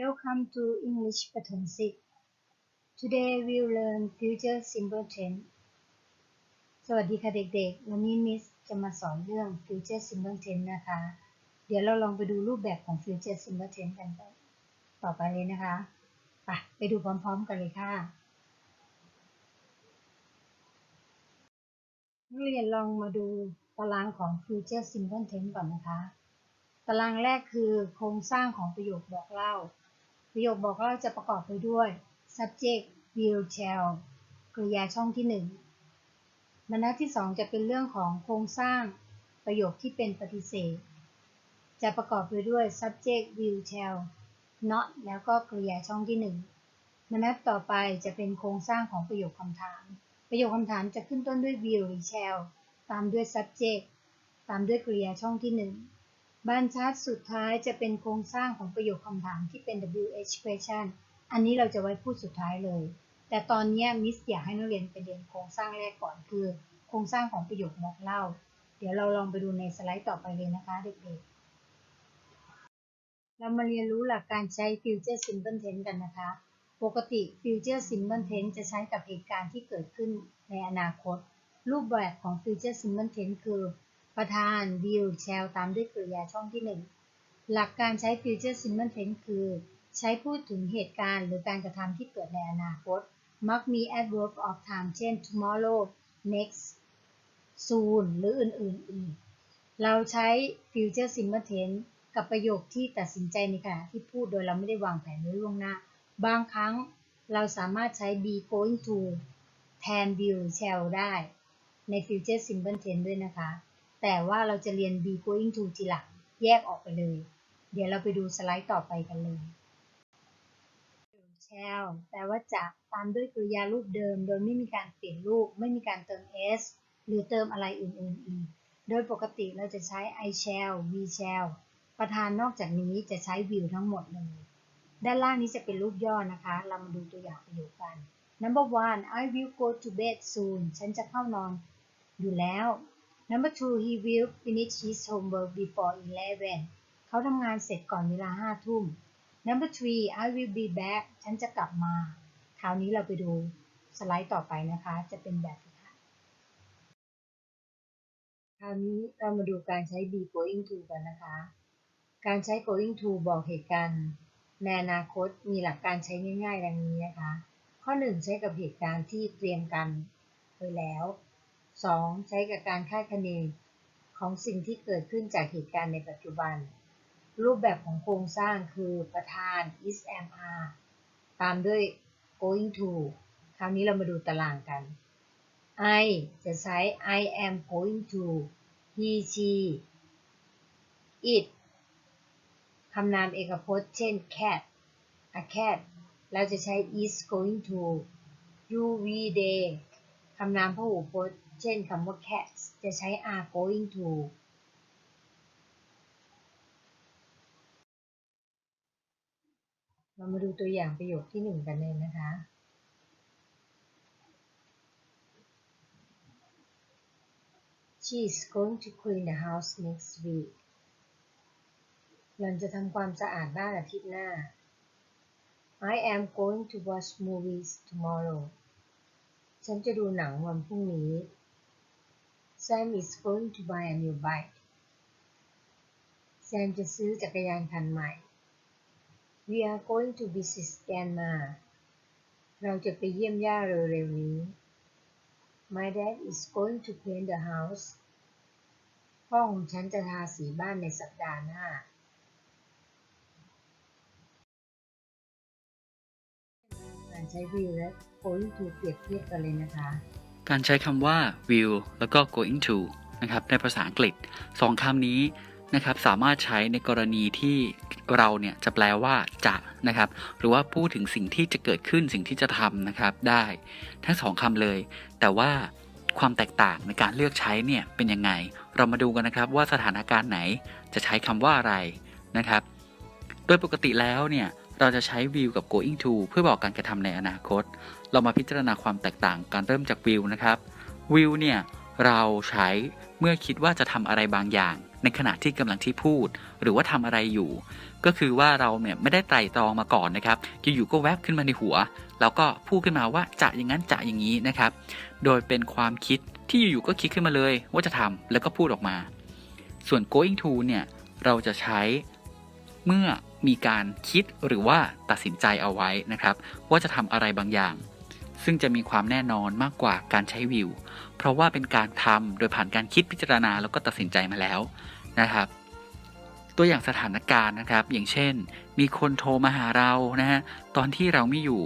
Welcome to English ปฐมศิษย์ Today we'll learn future simple tense สวัสดีค่ะเด็กๆ วันนี้มิสจะมาสอนเรื่อง future simple tense นะคะ เดี๋ยวเราลองไปดูรูปแบบของ future simple tense กันต่อไปเลยนะคะไปไปดูพร้อมๆกันเลยค่ะนักเรียนลองมาดูตารางของ future simple tense ก่อนนะคะ ตารางแรกคือโครงสร้างของประโยคบอกเล่า ประโยคบอกเล่าจะประกอบไปด้วย subject will shall กริยาช่องที่หนึ่งบรรทัดที่สองจะเป็นเรื่องของโครงสร้างประโยคที่เป็นปฏิเสธ จะประกอบไปด้วย subject will shall not แล้วก็กริยาช่องที่หนึ่งบรรทัดต่อไปจะเป็นโครงสร้างของประโยคคำถาม ประโยคคำถามจะขึ้นต้นด้วย will หรือ shall ตามด้วย subject ตามด้วยกริยาช่องที่หนึ่ง บรรทัดสุดท้ายจะเป็นโครงสร้างของประโยคคำถามที่เป็น WH question อันนี้เราจะไว้พูดสุดท้ายเลย แต่ตอนนี้มิสอยากให้นักเรียนไปเรียนโครงสร้างแรกก่อนคือ โครงสร้างของประโยคบอกเล่า เดี๋ยวเราลองไปดูในสไลด์ต่อไปเลยนะคะเด็กๆ เรามาเรียนรู้หลักการใช้ future simple tense กันนะคะ ปกติ future simple tense จะใช้กับเหตุการณ์ที่เกิดขึ้นในอนาคต รูปแบบของ future simple tense คือ ประธาน will shall ตามด้วยกริยาช่องที่ 1 หลักการใช้ future simple tense คือ ใช้พูดถึงเหตุการณ์หรือการกระทำที่เกิดในอนาคต มักมี adverb of time เช่น tomorrow next soon หรืออื่นๆอีก เราใช้ future simple tense กับประโยคที่ตัดสินใจในขณะที่พูดโดยเราไม่ได้วางแผนไว้ล่วงหน้า บางครั้งเราสามารถใช้ be going to แทน will shall ได้ใน future simple tense ด้วยนะคะ แต่ว่าเราจะเรียน be going to ทีหลัง แยกออกไปเลย เดี๋ยวเราไปดูสไลด์ต่อไปกันเลย shall แปลว่าจะตามด้วยกริยารูปเดิม โดยไม่มีการเปลี่ยนรูป ไม่มีการเติม s หรือเติมอะไรอื่นๆอีก โดยปกติเราจะใช้ I shall we shall ประธานนอกจากนี้จะใช้ will ทั้งหมดเลย ด้านล่างนี้จะเป็นรูปย่อนะคะ เรามาดูตัวอย่างประโยคกัน Number one I will go to bed soon ฉันจะเข้านอนอยู่แล้ว Number two he will finish his homework before 11เขาทำงานเสร็จก่อนเวลาห้าทุ่ม Number three I will be back ฉันจะกลับมา คราวนี้เราไปดูสไลด์ต่อไปนะคะ จะเป็นแบบนี้ค่ะ คราวนี้เรามาดูการใช้ be going to กันนะคะ การใช้ going to บอกเหตุการณ์ในอนาคตมีหลักการใช้ง่ายๆดังนี้นะคะ ข้อ 1 ใช้กับเหตุการณ์ที่เตรียมกันไว้แล้ว 2. ใช้กับการคาดคะเนของสิ่งที่เกิดขึ้นจากเหตุการณ์ในปัจจุบัน รูปแบบของโครงสร้างคือประธาน is am are ตามด้วย going to คราวนี้เรามาดูตารางกัน I จะใช้ I am going to he she it คำนามเอกพจน์ เช่น cat a cat เราจะใช้ is going to you we they คำนามพหูพจน์ เช่นคำว่า cats จะใช้ are going to เรามาดูตัวอย่างประโยคที่หนึ่งกันเลยนะคะ She is going to clean the house next week หล่อนจะทำความสะอาดบ้านอาทิตย์หน้า I am going to watch movies tomorrow ฉันจะดูหนังวันพรุ่งนี้ Sam is going to buy a new bike แซมจะซื้อจักรยานคันใหม่ We are going to visit grandma เราจะไปเยี่ยมย่าเร็วๆนี้ My dad is going to paint the house พ่อของฉันจะทาสีบ้านในสัปดาห์หน้า การใช้ will และ going to เปรียบเทียบกันเลยนะคะ การใช้คำว่า will แล้วก็ going to นะครับในภาษาอังกฤษสองคำนี้นะครับสามารถใช้ในกรณีที่เราเนี่ยจะแปลว่าจะนะครับ หรือว่าพูดถึงสิ่งที่จะเกิดขึ้นสิ่งที่จะทำนะครับได้ ทั้งสองคำเลย แต่ว่าความแตกต่างในการเลือกใช้เนี่ยเป็นยังไง เรามาดูกันนะครับว่าสถานการณ์ไหนจะใช้คำว่าอะไรนะครับ โดยปกติแล้วเนี่ยเราจะใช้ will กับ going to เพื่อบอกการกระทำในอนาคต เรามาพิจารณาความแตกต่างการเริ่มจาก will นะครับ will เนี่ยเราใช้เมื่อคิดว่าจะทำอะไรบางอย่าง ในขณะที่กำลังที่พูด หรือว่าทำอะไรอยู่ ก็คือว่าเราเนี่ยไม่ได้ไตร่ตรองมาก่อนนะครับอยู่ๆก็แวบขึ้นมาในหัว แล้วก็พูดขึ้นมาว่าจะอย่างนั้นจะอย่างนี้นะครับ โดยเป็นความคิดที่อยู่ๆก็คิดขึ้นมาเลยว่าจะทำแล้วก็พูดออกมา ส่วน going to เนี่ยเราจะใช้เมื่อมีการคิดหรือว่าตัดสินใจเอาไว้นะครับ ว่าจะทำอะไรบางอย่าง ซึ่งจะมีความแน่นอนมากกว่าการใช้ will เพราะว่าเป็นการทำโดยผ่านการคิดพิจารณาแล้วก็ตัดสินใจมาแล้วนะครับ ตัวอย่างสถานการณ์นะครับ อย่างเช่น มีคนโทรมาหาเรานะฮะตอนที่เราไม่อยู่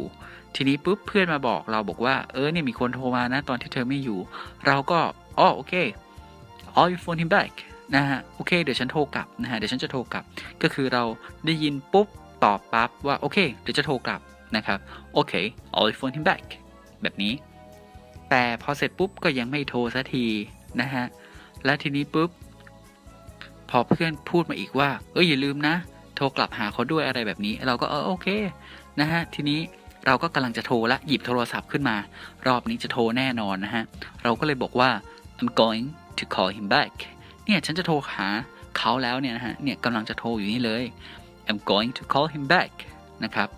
ทีนี้ปุ๊บเพื่อนมาบอกเราบอกว่าเออเนี่ยมีคนโทรมานะ ตอนที่เธอไม่อยู่ เราก็อ๋อโอเค I'll phone him back นะฮะโอเค เดี๋ยวฉันโทรกลับนะฮะเดี๋ยวฉันจะโทรกลับ ก็คือเราได้ยินปุ๊บตอบปั๊บว่าโอเค เดี๋ยวจะโทรกลับ นะครับ โอเค I'll phone him back แบบนี้ แต่พอเสร็จปุ๊บก็ยังไม่โทรสักทีนะฮะ และทีนี้ปุ๊บ พอเพื่อนพูดมาอีกว่า เอ้ยอย่าลืมนะ โทรกลับหาเขาด้วยอะไรแบบนี้ เราก็เออโอเคนะฮะ ทีนี้เราก็กำลังจะโทรละหยิบโทรศัพท์ขึ้นมา รอบนี้จะโทรแน่นอนนะฮะ เราก็เลยบอกว่า I'm going to call him back เนี่ยฉันจะโทรหาเขาแล้วเนี่ยนะฮะ เนี่ยกำลังจะโทรอยู่นี่เลย I'm going to call him back นะครับ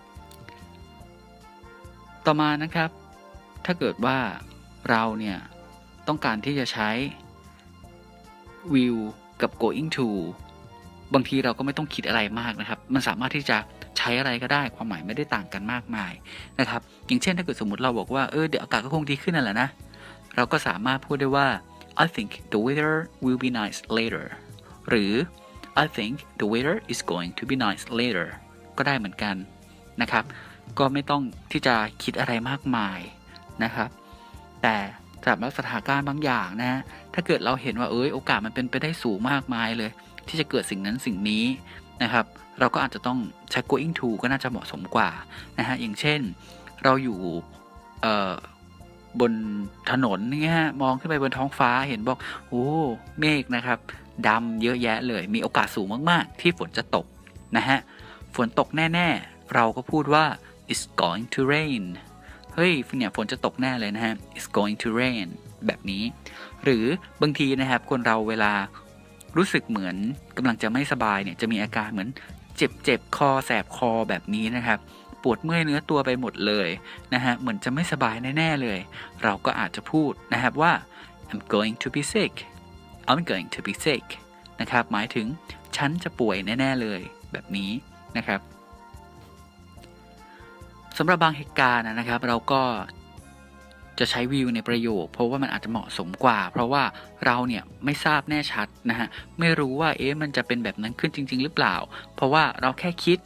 ต่อมานะครับ ถ้าเกิดว่าเราเนี่ยต้องการที่จะใช้ will กับ going to บางทีเราก็ไม่ต้องคิดอะไรมากนะครับ มันสามารถที่จะใช้อะไรก็ได้ ความหมายไม่ได้ต่างกันมากมายนะครับ อย่างเช่นถ้าเกิดสมมติเราบอกว่า เออเดี๋ยวอากาศก็คงดีขึ้นนั่นแหละนะ เราก็สามารถพูดได้ว่า I think the weather will be nice later หรือ I think the weather is going to be nice later ก็ได้เหมือนกันนะครับ ก็ไม่ต้องที่จะคิดอะไรมากมายนะครับ แต่สำหรับสถานการณ์บางอย่างนะ ถ้าเกิดเราเห็นว่าเอยโอกาสมันเป็นไปได้สูงมากมายเลย ที่จะเกิดสิ่งนั้นสิ่งนี้นะครับ เราก็อาจจะต้องใช้ going to ก็น่าจะเหมาะสมกว่านะฮะอย่างเช่นเราอยู่บนถนนเงี้ยฮะมองขึ้นไปบนท้องฟ้าเห็นบอกโอ้เมฆนะครับดำเยอะแยะเลย มีโอกาสสูงมาก ๆ ที่ฝนจะตกนะฮะฝนตกแน่ ๆ เราก็พูดว่า it's going to rain เฮ้ยเนี่ยฝนจะตกแน่เลยนะฮะ it's going to rain แบบนี้ หรือบางทีนะครับคนเราเวลารู้สึกเหมือนกำลังจะไม่สบายเนี่ยจะมีอาการเหมือนเจ็บเจ็บคอแสบคอแบบนี้นะครับ ปวดเมื่อยเนื้อตัวไปหมดเลยนะฮะเหมือนจะไม่สบายแน่ๆเลย เราก็อาจจะพูดนะครับว่า I'm going to be sick I'm going to be sick นะครับหมายถึงฉันจะป่วยแน่ ๆ เลยแบบนี้นะครับ สำหรับบางเหตุการณ์นะครับ เราก็จะใช้วิวในประโยค เพราะว่ามันอาจจะเหมาะสมกว่า เพราะว่าเราเนี่ยไม่ทราบแน่ชัดนะฮะไม่รู้ว่าเอ๊ะมันจะเป็นแบบนั้นขึ้นจริง ๆ หรือเปล่า เพราะว่าเราแค่คิด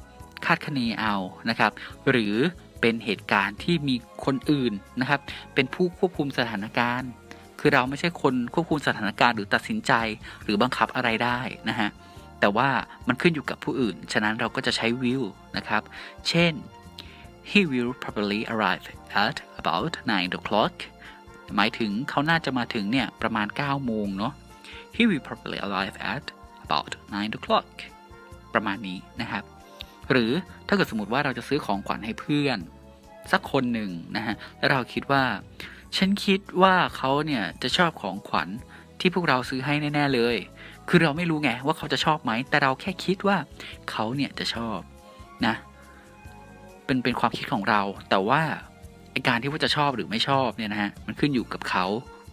คาดคะเนเอานะครับ หรือเป็นเหตุการณ์ที่มีคนอื่นนะครับ เป็นผู้ควบคุมสถานการณ์ คือเราไม่ใช่คนควบคุมสถานการณ์หรือตัดสินใจหรือบังคับอะไรได้นะฮะแต่ว่ามันขึ้นอยู่กับผู้อื่น ฉะนั้นเราก็จะใช้ will นะครับ เช่น he will probably arrive at about 9 o'clock หมายถึงเขาน่าจะมาถึงเนี่ยประมาณ 9 โมงเนาะ he will probably arrive at about 9 o'clock ประมาณนี้นะครับ หรือถ้าเกิดสมมติว่าเราจะซื้อของขวัญให้เพื่อน สักคนหนึ่งนะฮะ แล้วเราคิดว่า ฉันคิดว่าเขาเนี่ยจะชอบของขวัญที่พวกเราซื้อให้แน่ ๆเลย คือเราไม่รู้ไงว่าเขาจะชอบไหม แต่เราแค่คิดว่าเขาเนี่ยจะชอบนะ เป็นเป็นความคิดของเรา แต่ว่าไอการที่ว่าจะชอบหรือไม่ชอบเนี่ยนะฮะมันขึ้นอยู่กับเขา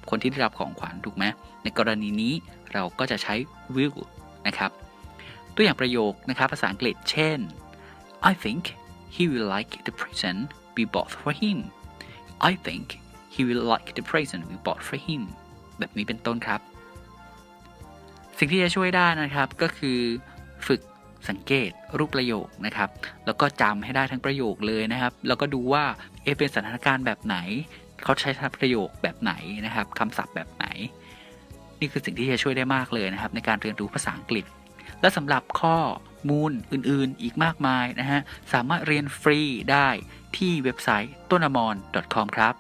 คนที่ได้รับของขวัญถูกไหมในกรณีนี้เราก็จะใช้ will นะครับ ตัวอย่างประโยคนะครับภาษาอังกฤษเช่น I think he will like the present we bought for him I think he will like the present we bought for him แบบนี้เป็นต้นครับ สิ่งที่จะช่วยได้นะครับก็คือฝึก สังเกตรูปประโยคนะครับ แล้วก็จำให้ได้ทั้งประโยคเลยนะครับ แล้วก็ดูว่าเอเป็นสถานการณ์แบบไหน เขาใช้ประโยคแบบไหนนะครับคำศัพท์แบบไหน นี่คือสิ่งที่จะช่วยได้มากเลยนะครับ ในการเรียนรู้ภาษาอังกฤษ และสำหรับข้อมูลอื่นๆ อีกมากมายนะฮะ สามารถเรียนฟรีได้ที่เว็บไซต์ต้นอมร .com ครับ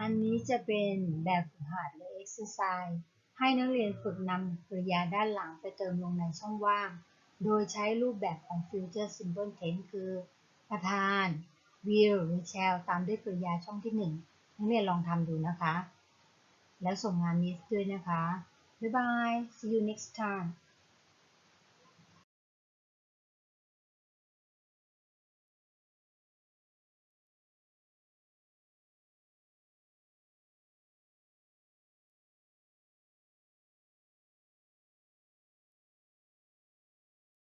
อันนี้จะเป็นแบบฝึกหัดหรือ exercise ให้นักเรียนฝึกนำกริยาด้านหลังไปเติมลงในช่องว่าง โดยใช้รูปแบบของ future simple tense คือ ประธาน will หรือ shall ตามด้วยกริยาช่องที่ 1 นักเรียนลองทำดูนะคะ แล้วส่งงานมิสด้วยนะคะ บ๊ายบาย see you next time